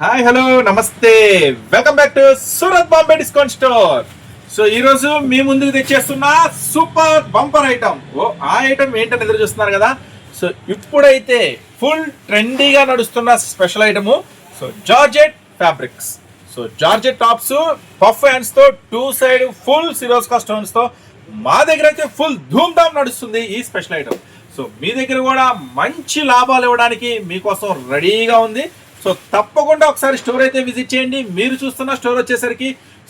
Hi hello నమస్తే. Welcome back to Surat Bombay discount store so ఈ రోజు మీ ముందుకు తెచ్చేస్తున్న సూపర్ బంపర్ ఐటమ్ ఓ ఆ ఐటమ్ ఏంటని ఎదురు చూస్తున్నారు కదా? సో ఇప్పుడైతే ఫుల్ ట్రెండీగా నడుస్తున్న special item so georgette fabrics so georgette tops puff హ్యాండ్స్తో two side full సిరోస్కా స్టోన్స్తో మా దగ్గర అయితే ఫుల్ ధూమ్ ధామ్ నడుస్తుంది ఈ స్పెషల్ ఐటమ్ సో మీ దగ్గర కూడా మంచి లాభాలు ఇవ్వడానికి మీకోసం రెడీగా ఉంది. సో తప్పకుండా ఒకసారి స్టోర్ అయితే విజిట్ చేయండి. మీరు చూస్తున్న స్టోర్ వచ్చేసరికి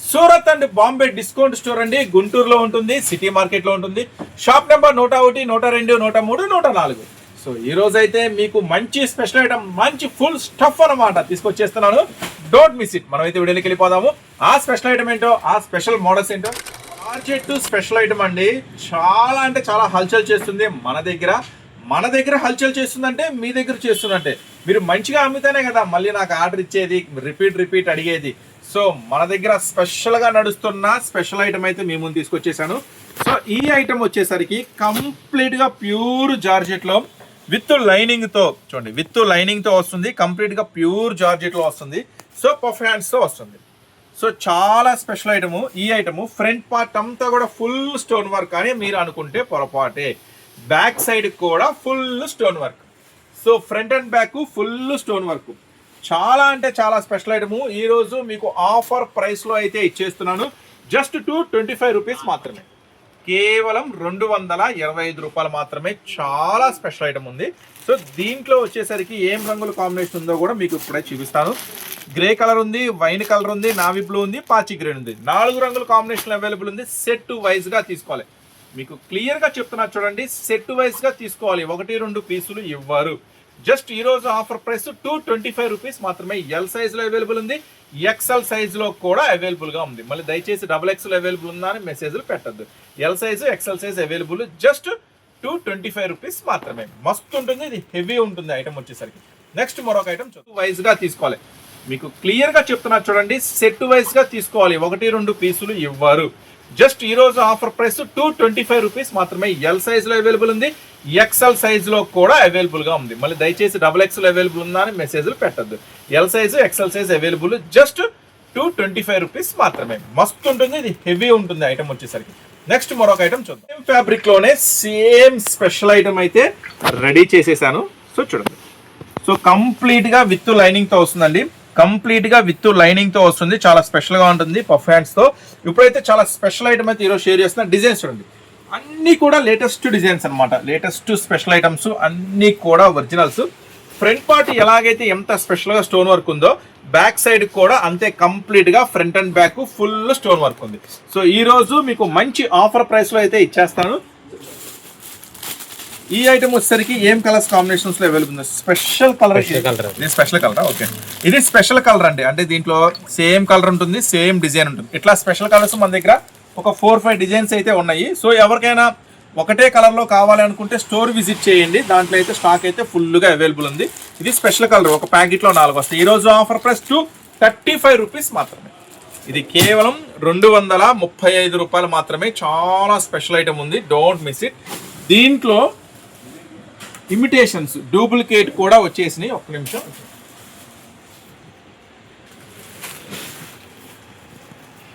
Surat and Bombay discount store అండి. గుంటూరులో ఉంటుంది సిటీ మార్కెట్లో ఉంటుంది. షాప్ నెంబర్ నూట ఒకటి నూట రెండు నూట మూడు నూట నాలుగు. సో ఈ అయితే మీకు మంచి స్పెషల్ ఐటమ్ మంచి ఫుల్ స్టఫ్ అనమాట తీసుకొచ్చేస్తున్నాను. డోంట్ మిస్ ఇట్ మనం అయితే వీడియోకి వెళ్ళిపోదాము. ఆ స్పెషల్ ఐటమ్ ఏంటో ఆ స్పెషల్ మోడల్స్ ఏంటో మార్కెట్ స్పెషల్ ఐటమ్ అండి. చాలా అంటే చాలా హల్చల్ చేస్తుంది మన దగ్గర. మన దగ్గర హల్చల్ చేస్తుందంటే మీ దగ్గర చేస్తుందంటే మీరు మంచిగా అమ్మితేనే కదా మళ్ళీ నాకు ఆర్డర్ ఇచ్చేది రిపీట్ రిపీట్ అడిగేది. సో మన దగ్గర స్పెషల్గా నడుస్తున్న స్పెషల్ ఐటమ్ అయితే మీ ముందు తీసుకొచ్చేసాను. సో ఈ ఐటమ్ వచ్చేసరికి కంప్లీట్గా ప్యూర్ జార్జెట్లో విత్ లైనింగ్తో చూడండి విత్ లైనింగ్తో వస్తుంది. కంప్లీట్గా ప్యూర్ జార్జెట్లో వస్తుంది. సో పఫ్ హ్యాండ్స్తో వస్తుంది. సో చాలా స్పెషల్ ఐటము ఈ ఐటము ఫ్రంట్ పార్ట్ అంతా కూడా ఫుల్ స్టోన్ వర్క్ అని మీరు అనుకుంటే పొరపాటే. బ్యాక్ సైడ్ కూడా full stone work so front and back full stone work. చాలా అంటే చాలా స్పెషల్ ఐటము. ఈరోజు మీకు ఆఫర్ ప్రైస్లో అయితే ఇచ్చేస్తున్నాను. Just two twenty five rupees మాత్రమే. కేవలం రెండు వందల ఇరవై ఐదు రూపాయలు మాత్రమే చాలా స్పెషల్ ఐటమ్ ఉంది. సో దీంట్లో వచ్చేసరికి ఏం రంగుల కాంబినేషన్ ఉందో కూడా మీకు ఇప్పుడే చూపిస్తాను. గ్రే కలర్ ఉంది వైన్ కలర్ ఉంది నావీ బ్లూ ఉంది పాచి గ్రీన్ ఉంది. నాలుగు రంగుల కాంబినేషన్ అవైలబుల్ ఉంది. సెట్ వైజ్గా తీసుకోవాలి. మీకు క్లియర్గా చెప్తున్నా చూడండి. సెట్ వైజ్గా తీసుకోవాలి. ఒకటి రెండు పీసులు ఇవ్వరు. జస్ట్ ఈ రోజు offer price two twenty five rupees మాత్రమే ఎల్ సైజ్లో అవైలబుల్ ఉంది. ఎక్సెల్ సైజ్లో కూడా అవైలబుల్గా ఉంది. మళ్ళీ దయచేసి డబుల్ ఎక్స్ఎల్ అవైలబుల్ ఉందా అని మెసేజ్లు పెట్టద్దు. L size X L size available just two twenty five rupees మాత్రమే. మస్తు ఉంటుంది ఇది హెవీ ఉంటుంది ఐటమ్ వచ్చేసరికి. నెక్స్ట్ మరొక ఐటమ్ వైజ్గా తీసుకోవాలి. మీకు క్లియర్గా చెప్తున్నా చూడండి సెట్ వైజ్గా తీసుకోవాలి. ఒకటి రెండు పీసులు ఇవ్వరు. జస్ట్ ఈ రోజు offer price two twenty five rupees మాత్రమే ఎల్ సైజ్లో అవైలబుల్ ఉంది. ఎక్సెల్ సైజులో కూడా అవైలబుల్గా ఉంది. మళ్ళీ దయచేసి డబుల్ ఎక్స్ఎల్ అవైలబుల్ ఉందా అని మెసేజ్లు పెట్టద్దు. L size X L size available just two twenty five rupees మాత్రమే. మస్తు ఉంటుంది ఇది హెవీ ఉంటుంది ఐటమ్ వచ్చేసరికి. నెక్స్ట్ మరొక ఐటమ్ చూద్దాం. సేమ్ ఫ్యాబ్రిక్లోనే సేమ్ స్పెషల్ ఐటమ్ అయితే రెడీ చేసేసాను. సో చూడండి. సో కంప్లీట్గా విత్ లైనింగ్తో వస్తుందండి. కంప్లీట్గా విత్ లైనింగ్తో వస్తుంది. చాలా స్పెషల్గా ఉంటుంది పఫ్ హ్యాండ్స్తో ఇప్పుడైతే చాలా స్పెషల్ ఐటమ్ అయితే ఈరోజు షేర్ చేస్తున్నా డిజైన్స్ చూడండి. అన్ని కూడా లేటెస్ట్ డిజైన్స్ అన్నమాట. లేటెస్ట్ స్పెషల్ ఐటమ్స్ అన్ని కూడా ఒరిజినల్స్ ఫ్రంట్ పార్ట్ ఎలాగైతే ఎంత స్పెషల్గా స్టోన్ వర్క్ ఉందో బ్యాక్ సైడ్ కూడా అంతే కంప్లీట్గా front and back full stone work ఉంది. సో ఈ రోజు మీకు మంచి ఆఫర్ ప్రైస్లో అయితే ఇచ్చేస్తాను. ఈ ఐటమ్ వచ్చేసరికి ఏం కలర్స్ కాంబినేషన్స్లో అవైలబుల్ ఉంది స్పెషల్ కలర్. ఇది స్పెషల్ కలర్ ఓకే ఇది స్పెషల్ కలర్ అండి. అంటే దీంట్లో సేమ్ కలర్ ఉంటుంది సేమ్ డిజైన్ ఉంటుంది. ఇట్లా స్పెషల్ కలర్స్ మన దగ్గర? ఒక ఫోర్ ఫైవ్ డిజైన్స్ అయితే ఉన్నాయి. సో ఎవరికైనా ఒకటే కలర్లో కావాలి అనుకుంటే స్టోర్ విజిట్ చేయండి. దాంట్లో అయితే స్టాక్ అయితే ఫుల్గా అవైలబుల్ ఉంది. ఇది స్పెషల్ కలర్ ఒక ప్యాకెట్లో నాలుగు వస్తాయి. ఈరోజు offer price two thirty five rupees మాత్రమే. ఇది కేవలం రెండు వందల ముప్పై ఐదు రూపాయలు మాత్రమే. చాలా స్పెషల్ ఐటమ్ ఉంది. డోంట్ మిస్ ఇట్ దీంట్లో ఇమిటేషన్స్ డూప్లికేట్ కూడా వచ్చేసినాయి. ఒక్క నిమిషం.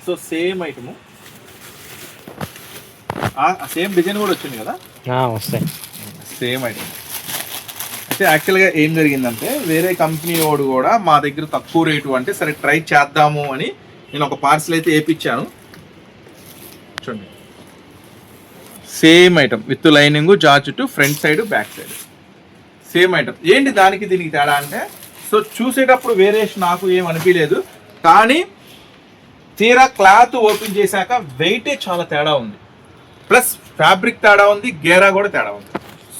So same item. Same design కూడా వచ్చింది కదా? వస్తాయి. సేమ్ ఐటమ్ అయితే యాక్చువల్గా ఏం జరిగిందంటే వేరే కంపెనీ వాడు కూడా మా దగ్గర తక్కువ రేటు అంటే సరే ట్రై చేద్దాము అని నేను ఒక పార్సల్ అయితే వేయించాను చూడండి. Same item with lining georgette front side back side same item ఏంటి దానికి దీనికి తేడా అంటే సో చూసేటప్పుడు వేరియేషన్ నాకు ఏం అనిపించలేదు కానీ తీరా క్లాత్ ఓపెన్ చేశాక వెయిటే చాలా తేడా ఉంది. ప్లస్ ఫ్యాబ్రిక్ తేడా ఉంది గేరా కూడా తేడా ఉంది.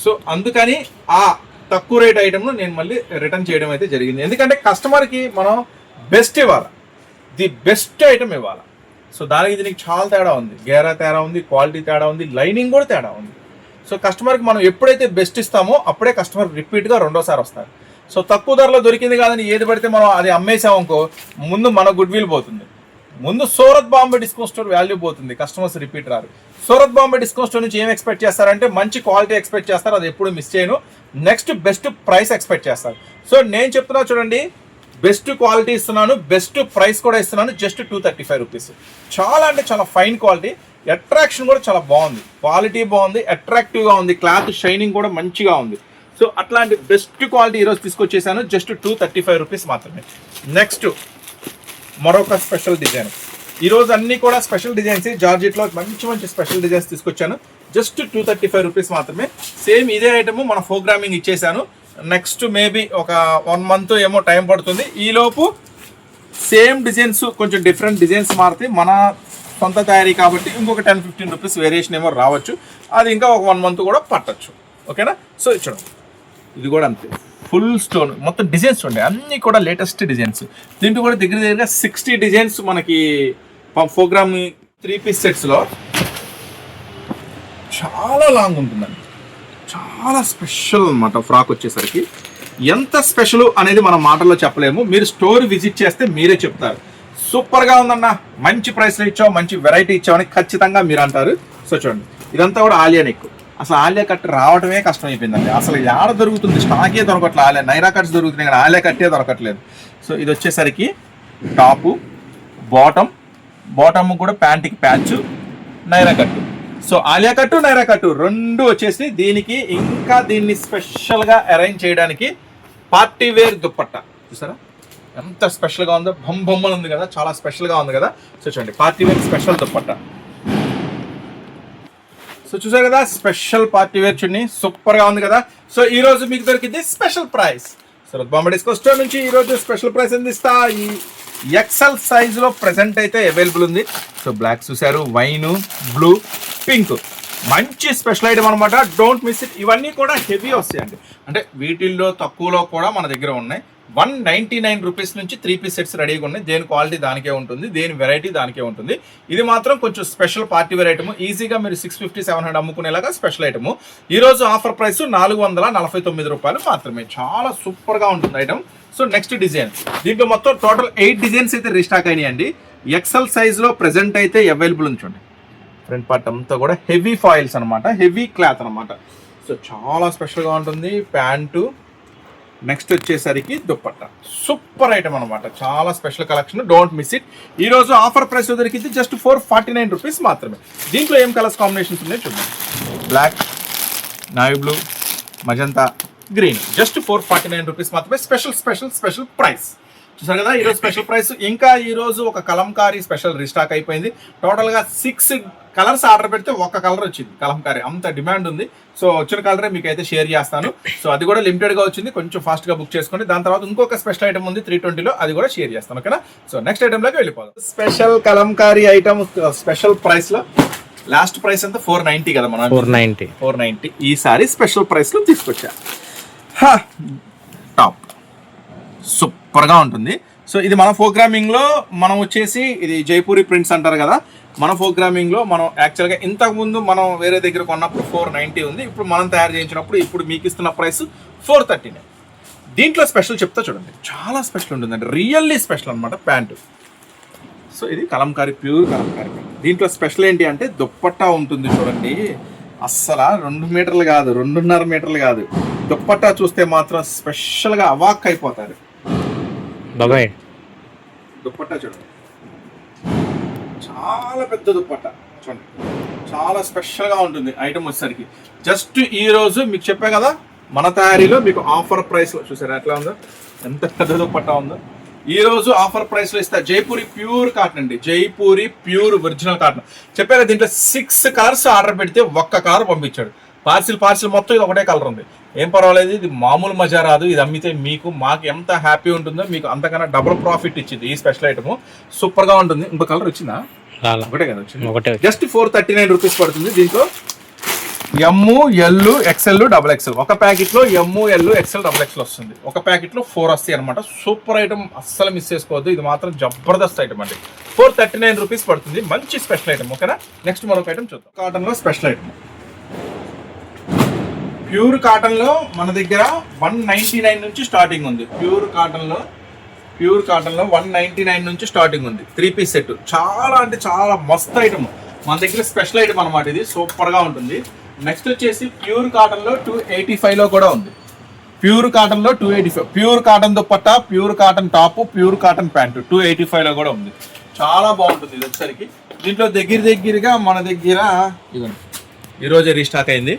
సో అందుకని ఆ తక్కువ రేట్ ఐటమ్ను నేను మళ్ళీ రిటర్న్ చేయడం అయితే జరిగింది. ఎందుకంటే కస్టమర్కి మనం బెస్ట్ ఇవ్వాలి. ది బెస్ట్ ఐటమ్ ఇవ్వాలి. సో దానికి దీనికి చాలా తేడా ఉంది. గేరా తేడా ఉంది క్వాలిటీ తేడా ఉంది లైనింగ్ కూడా తేడా ఉంది. సో కస్టమర్కి మనం ఎప్పుడైతే బెస్ట్ ఇస్తామో అప్పుడే కస్టమర్ రిపీట్గా రెండోసారి వస్తారు. సో తక్కువ ధరలో దొరికింది కాదని ఏది పడితే మనం అది అమ్మేసామనుకో ముందు మన గుడ్ విల్ పోతుంది. ముందు Surat Bombay discount store value పోతుంది. కస్టమర్స్ రిపీట్ రారు. సూరత్ బాంబే డిస్కౌంట్ స్టోర్ నుంచి ఏం ఎక్స్పెక్ట్ చేస్తారంటే మంచి క్వాలిటీ ఎక్స్పెక్ట్ చేస్తారు. అది ఎప్పుడు మిస్ చేయను. నెక్స్ట్ బెస్ట్ ప్రైస్ ఎక్స్పెక్ట్ చేస్తారు. సో నేను చెప్తున్నా చూడండి. బెస్ట్ క్వాలిటీ ఇస్తున్నాను. బెస్ట్ ప్రైస్ కూడా ఇస్తున్నాను. Just two thirty five rupees చాలా అంటే చాలా ఫైన్ క్వాలిటీ అట్రాక్షన్ కూడా చాలా బాగుంది. క్వాలిటీ బాగుంది. అట్రాక్టివ్గా ఉంది. క్లాత్ షైనింగ్ కూడా మంచిగా ఉంది. సో అట్లాంటి బెస్ట్ క్వాలిటీ ఈరోజు తీసుకొచ్చేసాను. Just two thirty five rupees మాత్రమే. నెక్స్ట్ మరొక స్పెషల్ డిజైన్. ఈ రోజు అన్ని కూడా స్పెషల్ డిజైన్స్ జార్జెట్లో మంచి మంచి స్పెషల్ డిజైన్స్ తీసుకొచ్చాను. Just two thirty five rupees మాత్రమే. సేమ్ ఇదే ఐటమ్ మన ప్రోగ్రామింగ్ ఇచ్చేసాను నెక్స్ట్ మేబీ ఒక వన్ మంత్ ఏమో టైం పడుతుంది. ఈలోపు సేమ్ డిజైన్స్ కొంచెం డిఫరెంట్ డిజైన్స్ మారితే మన సొంత తయారీ కాబట్టి ఇంకొక టెన్ ఫిఫ్టీన్ రూపీస్ వేరియేషన్ ఏమో రావచ్చు. అది ఇంకా ఒక వన్ మంత్ కూడా పట్టచ్చు. ఓకేనా సో చూడండి. ఇది కూడా అంతే. ఫుల్ స్టోన్ మొత్తం డిజైన్స్ ఉండే అన్నీ కూడా లేటెస్ట్ డిజైన్స్ దీంట్లో కూడా దగ్గర దగ్గరగా సిక్స్టీ డిజైన్స్ మనకి ప్రోగ్రామ్ త్రీ పీస్ సెట్స్లో చాలా లాంగ్ ఉంటుందండి. చాలా స్పెషల్ అనమాట ఫ్రాక్ వచ్చేసరికి. ఎంత స్పెషల్ అనేది మన మాటల్లో చెప్పలేము. మీరు స్టోర్ విజిట్ చేస్తే మీరే చెప్తారు. సూపర్గా ఉందన్న మంచి ప్రైస్లో ఇచ్చావు మంచి వెరైటీ ఇచ్చావని ఖచ్చితంగా మీరు అంటారు. సో చూడండి ఇదంతా కూడా ఆలియా నెక్. అసలు ఆలియా కట్ రావడమే కష్టం అయిపోయిందండి అసలు యాడ దొరుకుతుంది స్టాకే దొరకట్లేదు ఆలియా నైరా కట్స్ దొరుకుతున్నాయి కానీ ఆలియా కట్టే దొరకట్లేదు. సో ఇది వచ్చేసరికి టాపు బాటమ్ బాటమ్ కూడా ప్యాంట్కి ప్యాచ్ నైరా కట్టు. సో ఆలియా కట్టు నైరా కట్టు రెండు వచ్చేసి దీనికి ఇంకా దీన్ని స్పెషల్గా అరేంజ్ చేయడానికి పార్టీ వేర్ దుప్పట్ట. చూసారా? ఎంత స్పెషల్గా ఉందో బొమ్మ బొమ్మలు ఉంది కదా చాలా స్పెషల్గా ఉంది కదా. సో చూడండి party wear special dupatta. So చూసారు కదా స్పెషల్ పార్టీ వేర్ చున్నీ సూపర్గా ఉంది కదా. సో ఈ రోజు మీకు దొరికింది special price. So Bombay discount store నుంచి ఈ రోజు స్పెషల్ ప్రైస్ అందిస్తా ఈ ఎక్సెల్ సైజ్లో ప్రెసెంట్ అయితే అవైలబుల్ ఉంది. సో బ్లాక్ చూసారు వైన్ బ్లూ పింక్ మంచి స్పెషల్ ఐటమ్ అనమాట డోంట్ మిస్ ఇట్ ఇవన్నీ కూడా హెవీ వస్తాయండి. అంటే వీటిల్లో తక్కువలో కూడా మన దగ్గర ఉన్నాయి. వన్ నైంటీ నైన్ రూపీస్ నుంచి త్రీ పీస్ సెట్స్ రెడీగా ఉన్నాయి. దేని క్వాలిటీ దానికే ఉంటుంది దేని వెరైటీ దానికే ఉంటుంది. ఇది మాత్రం కొంచెం స్పెషల్ పార్టీ వేర్ ఐటమ్ ఈజీగా మీరు సిక్స్ ఫిఫ్టీ సెవెన్ హండ్రెడ్ అమ్ముకునేలాగా స్పెషల్ ఐటమ్ ఈ రోజు ఆఫర్ ప్రైస్ నాలుగు వందల నలభై తొమ్మిది రూపాయలు మాత్రమే. చాలా సూపర్గా ఉంటుంది ఐటమ్ సో నెక్స్ట్ డిజైన్ దీంట్లో మొత్తం టోటల్ ఎయిట్ డిజైన్స్ అయితే రీస్టాక్ అయినాయండి. ఎక్సెల్ సైజ్లో ప్రెసెంట్ అయితే అవైలబుల్ ఉంచండి ఫ్రంట్ పార్ట్ అంతా కూడా హెవీ ఫాయిల్స్ అనమాట హెవీ క్లాత్ అనమాట సో చాలా స్పెషల్గా ఉంటుంది. ప్యాంటు నెక్స్ట్ వచ్చేసరికి దుప్పట్ట. సూపర్ ఐటమ్ అనమాట చాలా special collection don't miss it ఈ రోజు ఆఫర్ ప్రైస్ దొరికింది just four forty nine rupees మాత్రమే. దీంట్లో ఏం కలర్స్ కాంబినేషన్స్ ఉన్నాయో చూద్దాం. Black navy blue magenta green just four forty nine rupees మాత్రమే. స్పెషల్ స్పెషల్ స్పెషల్ ప్రైస్ చూసారు కదా ఈరోజు స్పెషల్ ప్రైస్ ఇంకా ఈ రోజు ఒక కలంకారీ స్పెషల్ రీస్టాక్ అయిపోయింది. టోటల్గా సిక్స్ కలర్స్ ఆర్డర్ పెడితే ఒక కలర్ వచ్చింది. కలంకారీ అంత డిమాండ్ ఉంది. సో వచ్చిన కలరే మీకు అయితే షేర్ చేస్తాను. సో అది కూడా లిమిటెడ్గా వచ్చింది. కొంచెం ఫాస్ట్గా బుక్ చేసుకోండి దాని తర్వాత ఇంకొక స్పెషల్ ఐటమ్ ఉంది త్రీ ట్వంటీలో అది కూడా షేర్ చేస్తాను ఓకేనా? సో నెక్స్ట్ ఐటమ్లోకి వెళ్ళిపోదాం. స్పెషల్ కలంకారీ ఐటమ్ స్పెషల్ ప్రైస్లో లాస్ట్ ప్రైస్ అంతా ఫోర్ నైన్టీ కదా మనం. ఫోర్ నైంటీ ఫోర్ నైన్టీ ఈసారి స్పెషల్ ప్రైస్లో తీసుకొచ్చా. టాప్. త్వరగా ఉంటుంది. సో ఇది మన ప్రోగ్రామింగ్లో మనం వచ్చేసి ఇది జైపూరి ప్రింట్స్ అంటారు కదా మన ప్రోగ్రామింగ్లో మనం యాక్చువల్గా ఇంతకుముందు మనం వేరే దగ్గర కొన్నప్పుడు ఫోర్ నైంటీ ఉంది. ఇప్పుడు మనం తయారు చేయించినప్పుడు ఇప్పుడు మీకు ఇస్తున్న ప్రైస్ ఫోర్ థర్టీనే దీంట్లో స్పెషల్ చెప్తా చూడండి. చాలా స్పెషల్ ఉంటుందండి. రియల్లీ స్పెషల్ అనమాట ప్యాంటు. సో ఇది కలంకారీ ప్యూర్ కలంకారీ. దీంట్లో స్పెషల్ ఏంటి అంటే దుప్పట్టా ఉంటుంది చూడండి. అస్సలు రెండు మీటర్లు కాదు రెండున్నర మీటర్లు కాదు. దుప్పట్టా చూస్తే మాత్రం స్పెషల్గా అవాక్ అయిపోతారు. బాబాయ్. దుప్పట్టా చూడండి చాలా పెద్ద దుప్పట్టా చూడండి. చాలా స్పెషల్గా ఉంటుంది ఐటమ్ వచ్చేసరికి. జస్ట్ ఈ రోజు మీకు చెప్పా కదా మన తయారీలో మీకు ఆఫర్ ప్రైస్లో చూసారా ఎట్లా ఉందో? ఎంత పెద్ద దుప్పట్టా ఉందో. ఈ రోజు ఆఫర్ ప్రైస్లో ఇస్తా జైపూరి ప్యూర్ కాటన్ అండి. Jaipuri pure original cotton. చెప్పారు దీంట్లో సిక్స్ కార్స్ ఆర్డర్ పెడితే ఒక్క కారు పంపించాడు. పార్సిల్ పార్సిల్ మొత్తం ఇది ఒకటే కలర్ ఉంది. ఏం పర్వాలేదు ఇది మామూలు మజా రాదు ఇది అమ్మితే మీకు మాకు ఎంత హ్యాపీ ఉంటుందో మీకు అంతకన్నా డబుల్ ప్రాఫిట్ ఇచ్చింది ఈ స్పెషల్ ఐటమ్. సూపర్గా ఉంటుంది. ఇంకో కలర్ వచ్చిందా? ఒకటే కదా వచ్చింది. ఒకటే just four thirty nine rupees పడుతుంది దీంట్లో. M L X L double X L ఒక ప్యాకెట్లో M L X L double X L వస్తుంది. ఒక ప్యాకెట్లో ఫోర్ వస్తాయి అనమాట సూపర్ ఐటమ్ అస్సలు మిస్ చేసుకోవద్దు. ఇది మాత్రం జబర్దస్త్ ఐటమ్ అండి. ఫోర్ థర్టీ నైన్ రూపీస్ పడుతుంది. మంచి స్పెషల్ ఐటమ్ ఓకేనా? నెక్స్ట్ మరొక ఐటమ్ చూద్దాం. కాటన్లో స్పెషల్ ఐటమ్. ప్యూర్ కాటన్లో మన దగ్గర వన్ నైన్టీ నైన్ నుంచి స్టార్టింగ్ ఉంది. ప్యూర్ కాటన్లో ప్యూర్ కాటన్లో వన్ నైన్టీ నైన్ నుంచి స్టార్టింగ్ ఉంది. Three piece set. చాలా అంటే చాలా మస్తు ఐటమ్. మన దగ్గర స్పెషల్ ఐటమ్ అనమాట ఇది. సూపర్గా ఉంటుంది. నెక్స్ట్ వచ్చేసి ప్యూర్ కాటన్లో టూ ఎయిటీ ఫైవ్లో కూడా ఉంది. ప్యూర్ కాటన్లో two eighty five. Pure cotton dupatta pure cotton top pure cotton pant two eighty ఫైవ్లో కూడా ఉంది. చాలా బాగుంటుంది ఇది వచ్చేసరికి. దీంట్లో దగ్గర దగ్గరగా మన దగ్గర ఇదిగోండి. ఈరోజే రీస్టాక్ అయింది.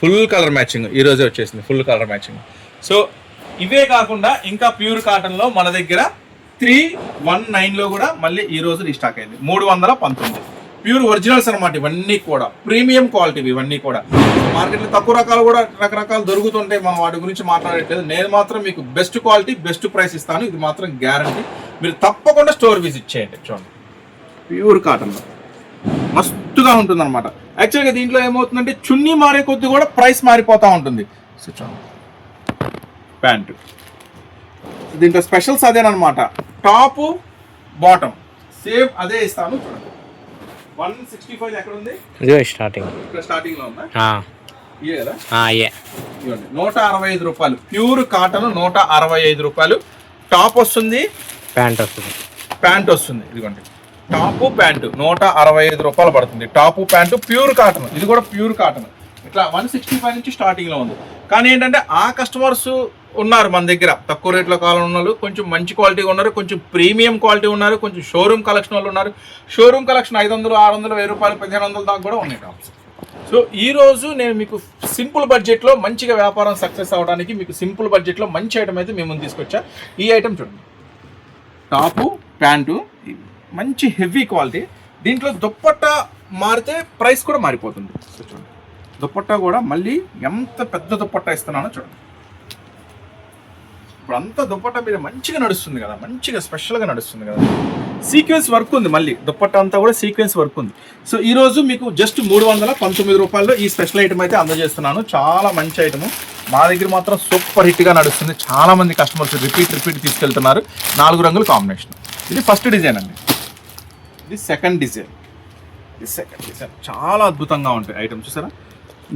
Full colour matching. ఈ రోజే వచ్చేసింది ఫుల్ కలర్ మ్యాచింగ్. సో ఇవే కాకుండా ఇంకా ప్యూర్ కాటన్లో మన దగ్గర త్రీ వన్ నైన్లో కూడా మళ్ళీ ఈ రోజు రీస్టాక్ అయింది. మూడు వందల పంతొమ్మిది. ప్యూర్ ఒరిజినల్స్ అనమాట ఇవన్నీ కూడా. ప్రీమియం క్వాలిటీ ఇవన్నీ కూడా. మార్కెట్లో తక్కువ రకాలు కూడా రకరకాలు దొరుకుతుంటాయి. మనం వాటి గురించి మాట్లాడట్లేదు. నేను మాత్రం మీకు బెస్ట్ క్వాలిటీ బెస్ట్ ప్రైస్ ఇస్తాను. ఇది మాత్రం గ్యారంటీ మీరు తప్పకుండా స్టోర్ విజిట్ చేయండి. చూడండి. ప్యూర్ కాటన్ మస్తుగా ఉంటుంది అనమాట యాక్చువల్గా దీంట్లో ఏమవుతుందంటే చున్నీ మారే కొద్ది కూడా ప్రైస్ మారిపోతూ ఉంటుంది. సో చూడండి. ప్యాంటు దీంట్లో స్పెషల్స్ అదేనమాట టాప్ బాటమ్ సేమ్ అదే ఇస్తాను చూడండి. వన్ సిక్స్టీ ఫైవ్ ఎక్కడ ఉంది? స్టార్టింగ్ ఇక్కడ స్టార్టింగ్లో ఉందా? ఇదే కదా? నూట అరవై ఐదు రూపాయలు. ప్యూర్ కాటన్ నూట అరవై ఐదు రూపాయలు. టాప్ వస్తుంది. ప్యాంట్ వస్తుంది. ప్యాంట్ వస్తుంది. ఇదిగోండి. టాపు ప్యాంటు నూట అరవై ఐదు రూపాయలు పడుతుంది. Top pant pure cotton. ఇది కూడా ప్యూర్ కాటన్. ఇట్లా వన్ సిక్స్టీ ఫైవ్ నుంచి స్టార్టింగ్లో ఉంది. కానీ ఏంటంటే ఆ కస్టమర్స్ ఉన్నారు మన దగ్గర. తక్కువ రేట్లో కాలం ఉన్నారు కొంచెం మంచి క్వాలిటీ ఉన్నారు కొంచెం ప్రీమియం క్వాలిటీ ఉన్నారు కొంచెం షోరూమ్ కలెక్షన్ వాళ్ళు ఉన్నారు. షోరూమ్ కలెక్షన్ ఐదు వందలు ఆరు వందలు వెయ్యి రూపాయలు పదిహేను వందల దాకా కూడా ఉన్నాయి టాప్స్. సో ఈ రోజు నేను మీకు సింపుల్ బడ్జెట్లో మంచిగా వ్యాపారం సక్సెస్ అవడానికి మీకు సింపుల్ బడ్జెట్లో మంచి ఐటమ్ అయితే మేము తీసుకొచ్చా. ఈ ఐటమ్ చూడండి. టాపు ప్యాంటు మంచి హెవీ క్వాలిటీ. దీంట్లో దుప్పట్ట మారితే ప్రైస్ కూడా మారిపోతుంది. చూడండి దుప్పట్ట కూడా మళ్ళీ ఎంత పెద్ద దుప్పట్ట ఇస్తున్నానో చూడండి. ఇప్పుడు అంతా దుప్పట్ట మీద మంచిగా నడుస్తుంది కదా మంచిగా స్పెషల్గా నడుస్తుంది కదా. సీక్వెన్స్ వర్క్ ఉంది మళ్ళీ. దుప్పట్ట అంతా కూడా సీక్వెన్స్ వర్క్ ఉంది. సో ఈరోజు మీకు జస్ట్ మూడు వందల పంతొమ్మిది రూపాయల్లో ఈ స్పెషల్ ఐటమ్ అయితే అందజేస్తున్నాను. చాలా మంచి ఐటమ్ మా దగ్గర మాత్రం సూపర్ హిట్గా నడుస్తుంది. చాలామంది కస్టమర్స్ రిపీట్ రిపీట్ తీసుకెళ్తున్నారు. నాలుగు రంగుల కాంబినేషన్ ఇది ఫస్ట్ డిజైన్ అండి. ఇది సెకండ్ డిజైన్. ఇది సెకండ్ డిజైన్. చాలా అద్భుతంగా ఉంటాయి ఐటమ్స్ చూసారా?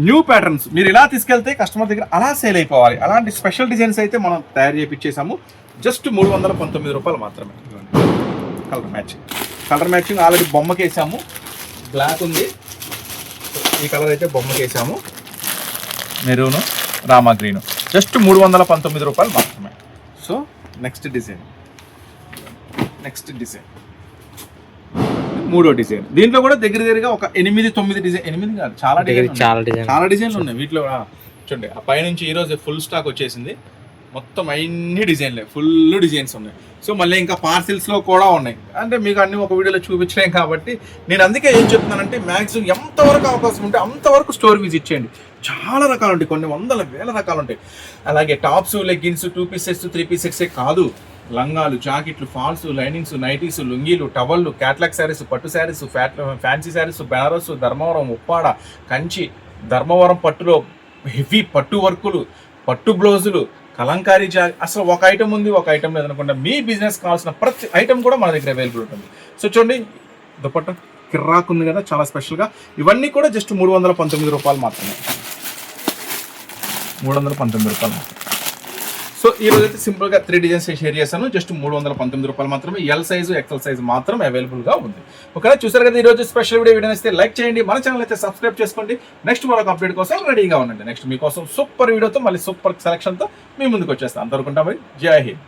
న్యూ ప్యాటర్న్స్ మీరు ఇలా తీసుకెళ్తే కస్టమర్ దగ్గర అలా సేల్ అయిపోవాలి. అలాంటి స్పెషల్ డిజైన్స్ అయితే మనం తయారు చేయించేసాము జస్ట్ మూడు వందల పంతొమ్మిది రూపాయలు మాత్రమే. Colour matching colour matching already బొమ్మకి వేసాము బ్లాక్ ఉంది. ఈ కలర్ అయితే బొమ్మకి వేసాము మెరూను రామా గ్రీను జస్ట్ మూడు వందల పంతొమ్మిది రూపాయలు మాత్రమే. So next design next design మూడో డిజైన్. దీంట్లో కూడా దగ్గర దగ్గరగా ఒక ఎనిమిది తొమ్మిది డిజైన్ ఎనిమిది కాదు చాలా డిజైన్ చాలా డిజైన్ చాలా డిజైన్లు ఉన్నాయి. వీటిలో చూడండి ఆ పైనుంచి ఈ రోజు ఫుల్ స్టాక్ వచ్చేసింది. మొత్తం అన్ని డిజైన్లే ఫుల్ డిజైన్స్ ఉన్నాయి. సో మళ్ళీ ఇంకా పార్సిల్స్లో కూడా ఉన్నాయి. అంటే మీకు అన్ని ఒక వీడియోలో చూపించలేం కాబట్టి నేను అందుకే ఏం చెప్తున్నానంటే మ్యాక్సిమం ఎంతవరకు అవకాశం ఉంటే అంతవరకు స్టోర్ విజిట్ చేయండి. చాలా రకాలు ఉంటాయి కొన్ని వందల వేల రకాలు ఉంటాయి. అలాగే tops leggings two pieces three pieces కాదు. లంగాలు జాకెట్లు ఫాల్స్ లైనింగ్స్ నైటీస్ లుంగీలు టవల్లు క్యాట్లాగ్ శారీస్ పట్టు శారీస్ ఫ్యాట్ ఫ్యాన్సీ శారీస్ బెనారస్ ధర్మవరం ఉప్పాడ కంచి ధర్మవరం పట్టులో హెవీ పట్టు వర్కులు పట్టు బ్లౌజులు కలంకారీ జా అసలు ఒక ఐటమ్ ఉంది ఒక ఐటమ్ లేదు అనుకుంటా. మీ బిజినెస్ కావాల్సిన ప్రతి ఐటమ్ కూడా మన దగ్గర అవైలబుల్ ఉంటుంది. సో చూడండి దుపట్ట కిర్రాక్ ఉంది కదా చాలా స్పెషల్గా ఇవన్నీ కూడా జస్ట్ మూడు వందల పంతొమ్మిది రూపాయలు మాత్రమే. మూడు వందల పంతొమ్మిది రూపాయలు మాత్రమే. సో ఈ రోజు అయితే సింపుల్గా త్రీ డిజైన్స్ షేర్ చేశాను. జస్ట్ మూడు వందల పంతొమ్మిది రూపాయలు మాత్రమే. ఎల్ సైజు ఎక్సెల్ సైజు మాత్రం అవైలబుల్గా ఉంది. ఒకవేళ చూసారు కదా ఈ రోజు స్పెషల్ వీడియో వీడియో ఇస్తే లైక్ చేయండి. మన ఛానల్ అయితే సబ్స్క్రైబ్ చేసుకోండి. నెక్స్ట్ మరొక అప్డేట్ కోసం రెడీగా ఉండండి. నెక్స్ట్ మీకోసం సూపర్ వీడియోతో మళ్ళీ సూపర్ సెలక్షన్తో మీ ముందుకు వచ్చేస్తాను. అంతవరకు జై హింద్.